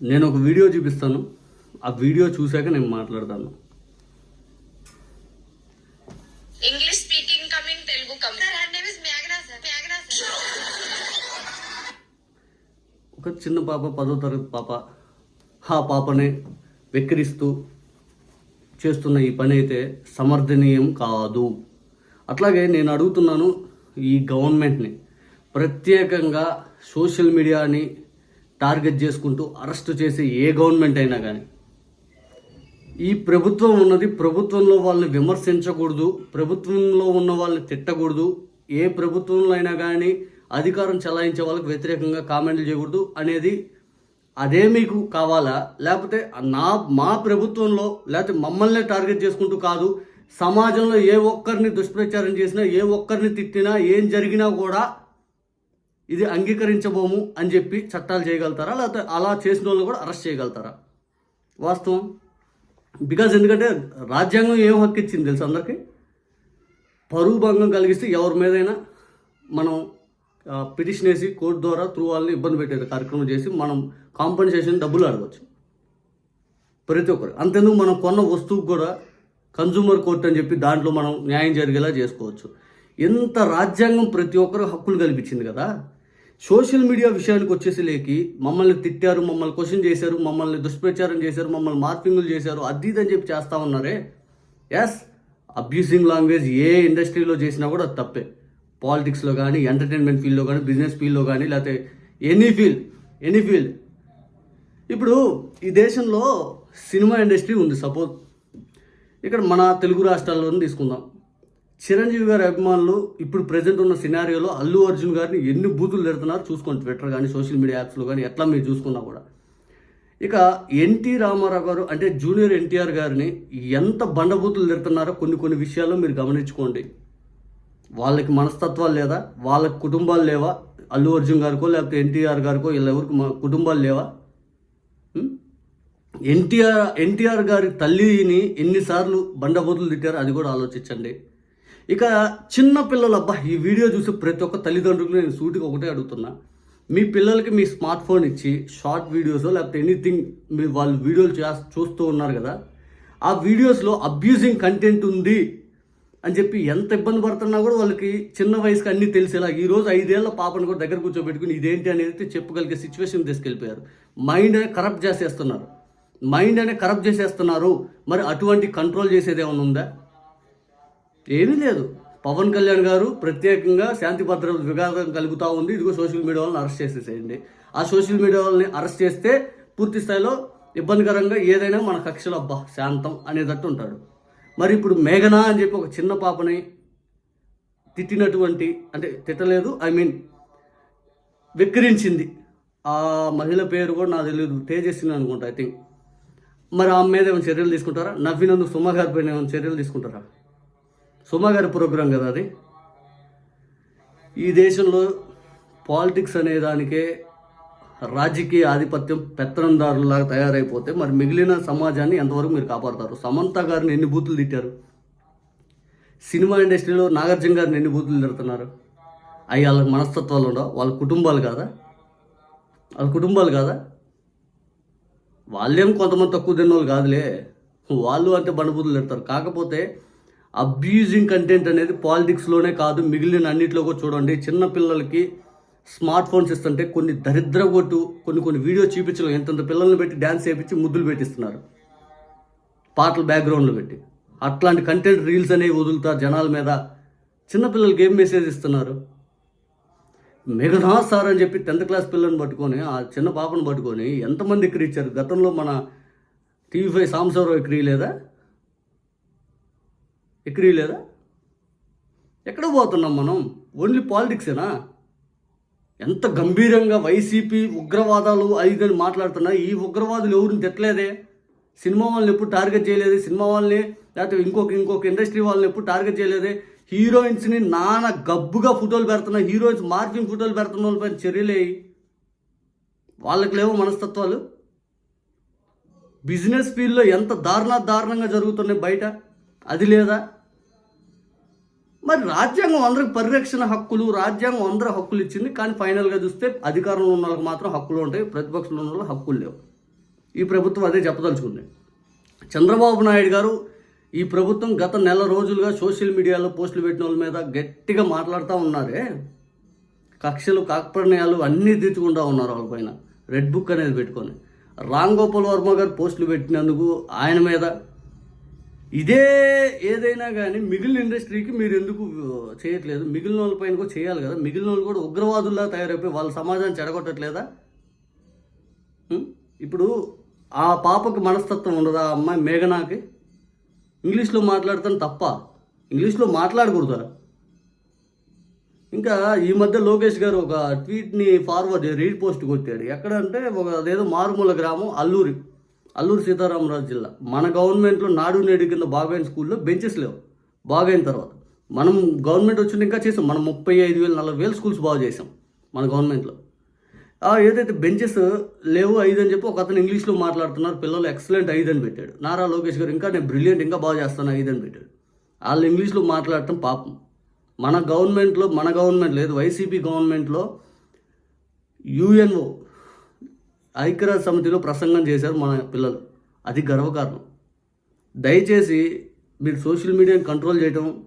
నేను ఒక వీడియో చూపిస్తాను. ఆ వీడియో చూశాక నేను మాట్లాడతాను. Meghna, sir. Meghna, sir. ఒక చిన్న పాప పదో తరగతి పాప ఆ పాపని వెక్కిరిస్తూ చేస్తున్న ఈ పని అయితే సమర్థనీయం కాదు. అట్లాగే నేను అడుగుతున్నాను ఈ గవర్నమెంట్ని ప్రత్యేకంగా సోషల్ మీడియాని టార్గెట్ చేసుకుంటూ అరెస్ట్ చేసే ఏ గవర్నమెంట్ అయినా కానీ ఈ ప్రభుత్వం ఉన్నది ప్రభుత్వంలో వాళ్ళని విమర్శించకూడదు ప్రభుత్వంలో ఉన్న వాళ్ళని తిట్టకూడదు ఏ ప్రభుత్వంలో అయినా కానీ అధికారం చలాయించే వాళ్ళకి వ్యతిరేకంగా కామెంట్లు చేయకూడదు అనేది అదే మీకు కావాలా? లేకపోతే నా మా ప్రభుత్వంలో లేకపోతే మమ్మల్ని టార్గెట్ చేసుకుంటూ కాదు సమాజంలో ఏ ఒక్కరిని దుష్ప్రచారం చేసినా ఏ ఒక్కరిని తిట్టినా ఏం జరిగినా కూడా ఇది అంగీకరించబోము అని చెప్పి చట్టాలు చేయగలుగుతారా? లేకపోతే అలా చేసిన వాళ్ళు కూడా అరెస్ట్ చేయగలుగుతారా? వాస్తవం. బికాజ్ ఎందుకంటే రాజ్యాంగం ఏం హక్కు ఇచ్చింది తెలుసు అందరికీ? పరువు భంగం కలిగిస్తే ఎవరి మీదైనా మనం పిటిషన్ వేసి కోర్టు ద్వారా త్రూ వాళ్ళని ఇబ్బంది పెట్టే కార్యక్రమం చేసి మనం కాంపన్సేషన్ డబ్బులు అడగవచ్చు ప్రతి ఒక్కరు. అంతెందుకు మనం కొన్న వస్తువుకు కూడా కన్జ్యూమర్ కోర్ట్ అని చెప్పి దాంట్లో మనం న్యాయం జరిగేలా చేసుకోవచ్చు. ఎంత రాజ్యాంగం ప్రతి ఒక్కరు హక్కులు కల్పించింది కదా? సోషల్ మీడియా విషయానికి వచ్చేసి లేకి మమ్మల్ని తిట్టారు మమ్మల్ని క్వశ్చన్ చేశారు మమ్మల్ని దుష్ప్రచారం చేశారు మమ్మల్ని మార్పింగులు చేశారు అది ఇది అని చెప్పి చేస్తా ఉన్నారే? ఎస్ అబ్యూసింగ్ లాంగ్వేజ్ ఏ ఇండస్ట్రీలో చేసినా కూడా అది తప్పే. పాలిటిక్స్లో కానీ ఎంటర్టైన్మెంట్ ఫీల్డ్లో కానీ బిజినెస్ ఫీల్డ్లో కానీ లేకపోతే ఎనీ ఫీల్డ్ ఎనీ ఫీల్డ్ ఇప్పుడు ఈ దేశంలో సినిమా ఇండస్ట్రీ ఉంది సపోజ్ ఇక్కడ మన తెలుగు రాష్ట్రాల్లోనే తీసుకుందాం. చిరంజీవి గారి అభిమానులు ఇప్పుడు ప్రజెంట్ ఉన్న సినారియోలో అల్లు అర్జున్ గారిని ఎన్ని బూతులు తిడుతున్నారు చూసుకోండి ట్విట్టర్ కానీ సోషల్ మీడియా యాప్స్లో కానీ ఎట్లా మీరు చూసుకున్నా కూడా. ఇక ఎన్టీ రామారావు గారు అంటే జూనియర్ ఎన్టీఆర్ గారిని ఎంత బండబూతులు తిడుతున్నారో కొన్ని కొన్ని విషయాల్లో మీరు గమనించుకోండి. వాళ్ళకి మనస్తత్వాలు లేదా వాళ్ళ కుటుంబాలు లేవా అల్లు అర్జున్ గారికో లేకపోతే ఎన్టీఆర్ గారికో ఇలా ఎవరికి మా కుటుంబాలు లేవా? ఎన్టీఆర్ ఎన్టీఆర్ గారి తల్లిని ఎన్నిసార్లు బండబూతులు తిట్టారో అది కూడా ఆలోచించండి. ఇక చిన్న పిల్లలు అబ్బా ఈ వీడియో చూసి ప్రతి ఒక్క తల్లిదండ్రులు నేను సూటిగా ఒకటే అడుగుతున్నా. మీ పిల్లలకి మీ స్మార్ట్ ఫోన్ ఇచ్చి షార్ట్ వీడియోస్ లేకపోతే ఎనీథింగ్ మీ వాళ్ళు వీడియోలు చే చూస్తూ ఉన్నారు కదా ఆ వీడియోస్లో అబ్యూజింగ్ కంటెంట్ ఉంది అని చెప్పి ఎంత ఇబ్బంది పడుతున్నా కూడా వాళ్ళకి చిన్న వయసుకి అన్నీ తెలిసేలా ఈ రోజు ఐదేళ్ళ పాపను కూడా దగ్గర కూర్చోబెట్టుకుని ఇదేంటి అనేది చెప్పగలిగే సిచ్యువేషన్ తీసుకెళ్ళిపోయారు. మైండ్ అనే కరప్ట్ చేసేస్తున్నారు. మైండ్ అనే కరప్ట్ చేసేస్తున్నారు. మరి అటువంటి కంట్రోల్ చేసేది ఏమైనా ఉందా? ఏమీ లేదు. పవన్ కళ్యాణ్ గారు ప్రత్యేకంగా శాంతి భద్రత విఘాతం కలుగుతూ ఉంది. ఇదిగో సోషల్ మీడియా వాళ్ళని అరెస్ట్ చేసేసేయండి. ఆ సోషల్ మీడియా వాళ్ళని అరెస్ట్ చేస్తే పూర్తి స్థాయిలో ఇబ్బందికరంగా ఏదైనా మన కక్షలో అబ్బా శాంతం అనేటట్టు ఉంటాడు. మరి ఇప్పుడు మేఘనా అని చెప్పి ఒక చిన్న పాపని తిట్టినటువంటి అంటే తిట్టలేదు ఐ మీన్ వెక్కిరించింది. ఆ మహిళ పేరు కూడా నాకు తెలియదు తేజస్విని అనుకుంటా ఐ థింక్ మరి ఆమె మీద ఏమైనా చర్యలు తీసుకుంటారా? నవ్వినందుకు సుమ గారి పైన ఏమైనా చర్యలు తీసుకుంటారా? సుమ గారి ప్రోగ్రాం కదా అది? ఈ దేశంలో పాలిటిక్స్ అనే దానికే రాజకీయ ఆధిపత్యం పెత్తనందారులాగా తయారైపోతే మరి మిగిలిన సమాజాన్ని ఎంతవరకు మీరు కాపాడతారు? సమంత గారిని ఎన్ని బూతులు తిట్టారు? సినిమా ఇండస్ట్రీలో నాగార్జున గారిని ఎన్ని బూతులు తిడుతున్నారు? అవి వాళ్ళకి మనస్తత్వాలు ఉండవు? వాళ్ళ కుటుంబాలు కాదా? వాళ్ళ కుటుంబాలు కాదా? వాళ్ళేం కొంతమంది తక్కువ తిన్నోళ్ళు కాదులే. వాళ్ళు అంటే బండబూతులు తిడతారు. కాకపోతే అబ్యూజింగ్ కంటెంట్ అనేది పాలిటిక్స్లోనే కాదు మిగిలిన అన్నింటిలో కూడా చూడండి. చిన్న పిల్లలకి స్మార్ట్ ఫోన్స్ ఇస్తుంటే కొన్ని దరిద్ర కొట్టు కొన్ని కొన్ని వీడియో చూపించడం ఎంతంత పిల్లల్ని పెట్టి డ్యాన్స్ చేయించి ముద్దులు పెట్టిస్తున్నారు. పాటలు బ్యాక్గ్రౌండ్లో పెట్టి. అట్లాంటి కంటెంట్ రీల్స్ అనేవి వదులుతారు జనాల మీద. చిన్నపిల్లలకి ఏం మెసేజ్ ఇస్తున్నారు? మిగతా సార్ అని చెప్పి టెన్త్ క్లాస్ పిల్లని పట్టుకొని ఆ చిన్న పాపను పట్టుకొని ఎంతమంది ఎక్కిరిచ్చారు గతంలో మన టీవీ ఫైవ్ సాంబశివరావు ఎక్కిరియలేదా లేదా? ఎక్కడ పోతున్నాం మనం? ఓన్లీ పాలిటిక్సేనా ఎంత గంభీరంగా వైసీపీ ఉగ్రవాదాలు ఐదని మాట్లాడుతున్నా ఈ ఉగ్రవాదులు ఎవరిని తిట్టలేదే? సినిమా వాళ్ళని ఎప్పుడు టార్గెట్ చేయలేదు? సినిమా వాళ్ళని లేకపోతే ఇంకొక ఇంకొక ఇండస్ట్రీ వాళ్ళని ఎప్పుడు టార్గెట్ చేయలేదే? హీరోయిన్స్ని నానా గబ్బుగా ఫోటోలు పెడుతున్న హీరోయిన్స్ మార్ఫింగ్ ఫోటోలు పెడుతున్న వాళ్ళపై చర్యలేవి వాళ్ళకి లేవు మనస్తత్వాలు? బిజినెస్ ఫీల్డ్లో ఎంత దారుణ దారుణంగా జరుగుతున్నాయి బయట? అది లేదా? మరి రాజ్యాంగం అందరికి పరిరక్షణ హక్కులు రాజ్యాంగం అందరూ హక్కులు ఇచ్చింది. కానీ ఫైనల్గా చూస్తే అధికారంలో ఉన్న వాళ్ళకి మాత్రం హక్కులు ఉంటాయి ప్రతిపక్షంలో ఉన్న వాళ్ళకి హక్కులు లేవు. ఈ ప్రభుత్వం అదే చెప్పదలుచుకుంది. చంద్రబాబు నాయుడు గారు ఈ ప్రభుత్వం గత నెల రోజులుగా సోషల్ మీడియాలో పోస్టులు పెట్టిన వాళ్ళ మీద గట్టిగా మాట్లాడుతూ ఉన్నారే. కక్షలు కాకపర్ణయాలు అన్నీ తీర్చుకుంటా ఉన్నారు వాళ్ళపైన రెడ్ బుక్ అనేది పెట్టుకొని. రామ్ గోపాల్ వర్మ గారు పోస్టులు పెట్టినందుకు ఆయన మీద ఇదే ఏదైనా కానీ మిగిలిన ఇండస్ట్రీకి మీరు ఎందుకు చేయట్లేదు? మిగిలిన వాళ్ళపైన కూడా చేయాలి కదా. మిగిలిన వాళ్ళు కూడా ఉగ్రవాదుల్లా తయారైపోయి వాళ్ళ సమాజాన్ని చెడగొట్టట్లేదా? ఇప్పుడు ఆ పాపకి మనస్తత్వం ఉండదు ఆ అమ్మాయి మేఘనాకి? ఇంగ్లీష్లో మాట్లాడతాను తప్ప. ఇంగ్లీష్లో మాట్లాడకూడదు? ఇంకా ఈ మధ్య లోకేష్ గారు ఒక ట్వీట్ని ఫార్వర్డ్ రీడ్ పోస్ట్ కొట్టాడు ఎక్కడంటే ఒక అదేదో మారుమూల గ్రామం అల్లూరి. అల్లూరు సీతారామరాజు జిల్లా. మన గవర్నమెంట్లో నాడు నేడు కింద బాగైన స్కూల్లో బెంచెస్ లేవు. బాగైన తర్వాత. మనం గవర్నమెంట్ వచ్చిన ఇంకా చేసాం. మనం ముప్పై ఐదు వేలు నలభై వేలు స్కూల్స్ బాగు చేసాం మన గవర్నమెంట్లో. ఏదైతే బెంచెస్ లేవు ఐదు అని చెప్పి ఒక అతను ఇంగ్లీష్లో మాట్లాడుతున్నారు పిల్లలు ఎక్సలెంట్ ఐదు అని పెట్టాడు. నారా లోకేష్ గారు ఇంకా నేను బ్రిలియంట్ ఇంకా బాగా చేస్తాను ఐదు అని పెట్టాడు. వాళ్ళు ఇంగ్లీష్లో మాట్లాడటం పాపం. మన గవర్నమెంట్లో మన గవర్నమెంట్ లేదు వైసీపీ గవర్నమెంట్లో యుఎన్ఓ ఐక్యరాజ్య సమితిలో ప్రసంగం చేశారు మన పిల్లలు. అది గర్వకారణం. దయచేసి మీరు సోషల్ మీడియాని కంట్రోల్ చేయటం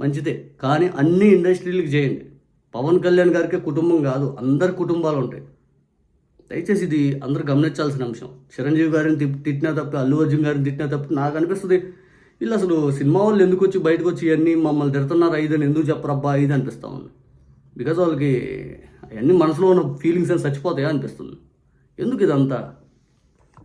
మంచిదే కానీ అన్ని ఇండస్ట్రీలకు చేయండి. పవన్ కళ్యాణ్ గారికి కుటుంబం కాదు అందరి కుటుంబాలు ఉంటాయి. దయచేసి ఇది అందరూ గమనించాల్సిన అంశం. చిరంజీవి గారిని తిప్- తిట్టినా తప్ప అల్లు అర్జున్ గారిని తిట్టినా తప్ప నాకు అనిపిస్తుంది వీళ్ళు అసలు సినిమా వాళ్ళు ఎందుకు వచ్చి బయటకు వచ్చి ఇవన్నీ మమ్మల్ని తిడుతున్నారు ఐదని అని ఎందుకు చెప్పరబ్బా ఇది అనిపిస్తా ఉంది. బికాజ్ వాళ్ళకి అవన్నీ మనసులో ఉన్న ఫీలింగ్స్ అని చచ్చిపోతాయా అనిపిస్తుంది. ఎందుకు ఇదంతా?